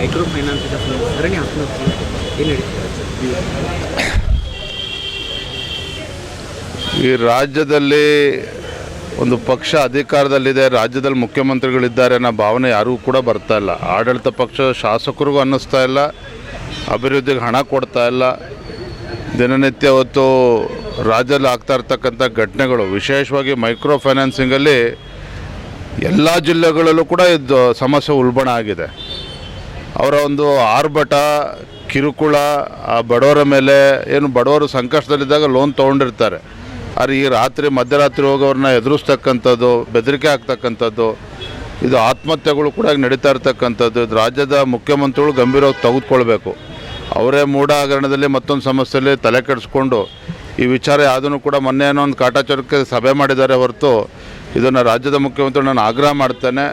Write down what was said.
Micro finance ಸರಣಿ ಆತ್ಮಹತ್ಯೆ ಏನು ಈ ರಾಜ್ಯದಲ್ಲಿ ಒಂದು ಪಕ್ಷ ಅಧಿಕಾರದಲ್ಲಿದೆ, ರಾಜ್ಯದಲ್ಲಿ ಮುಖ್ಯಮಂತ್ರಿಗಳಿದ್ದಾರೆ ಅನ್ನೋ ಭಾವನೆ ಯಾರಿಗೂ ಕೂಡ ಬರ್ತಾ ಇಲ್ಲ. ಆಡಳಿತ ಪಕ್ಷ ಶಾಸಕರಿಗೂ ಅನ್ನಿಸ್ತಾ ಇಲ್ಲ, ಅಭಿವೃದ್ಧಿಗೆ ಹಣ ಕೊಡ್ತಾ ಇಲ್ಲ. ದಿನನಿತ್ಯ ಹೊತ್ತು ರಾಜ್ಯದಲ್ಲಿ ಆಗ್ತಾ ಇರ್ತಕ್ಕಂಥ ಘಟನೆಗಳು, ವಿಶೇಷವಾಗಿ ಮೈಕ್ರೋ ಫೈನಾನ್ಸಿಂಗಲ್ಲಿ ಎಲ್ಲ ಜಿಲ್ಲೆಗಳಲ್ಲೂ ಕೂಡ ಇದು ಸಮಸ್ಯೆ ಉಲ್ಬಣ ಆಗಿದೆ. ಅವರ ಒಂದು ಆರ್ಭಟ, ಕಿರುಕುಳ, ಆ ಬಡವರ ಮೇಲೆ ಏನು ಬಡವರು ಸಂಕಷ್ಟದಲ್ಲಿದ್ದಾಗ ಲೋನ್ ತೊಗೊಂಡಿರ್ತಾರೆ. ಆದರೆ ಈ ರಾತ್ರಿ, ಮಧ್ಯರಾತ್ರಿ ಹೋಗೋರನ್ನ ಎದುರಿಸ್ತಕ್ಕಂಥದ್ದು, ಬೆದರಿಕೆ ಆಗ್ತಕ್ಕಂಥದ್ದು ಇದು ಆತ್ಮಹತ್ಯೆಗಳು ಕೂಡ ನಡೀತಾ ಇರ್ತಕ್ಕಂಥದ್ದು, ಇದು ರಾಜ್ಯದ ಮುಖ್ಯಮಂತ್ರಿಗಳು ಗಂಭೀರವಾಗಿ ತೆಗೆದುಕೊಳ್ಬೇಕು. ಅವರೇ ಮೂಢ ಹಗರಣದಲ್ಲಿ ಮತ್ತೊಂದು ಸಮಸ್ಯೆಯಲ್ಲಿ ತಲೆ ಕೆಡಿಸ್ಕೊಂಡು, ಈ ವಿಚಾರ ಯಾವುದನ್ನು ಕೂಡ ಮೊನ್ನೆ ಏನೋ ಒಂದು ಕಾಟಾಚಾರಕ್ಕೆ ಸಭೆ ಮಾಡಿದ್ದಾರೆ ಹೊರತು, ಇದನ್ನು ರಾಜ್ಯದ ಮುಖ್ಯಮಂತ್ರಿ ನಾನು ಆಗ್ರಹ ಮಾಡ್ತೇನೆ.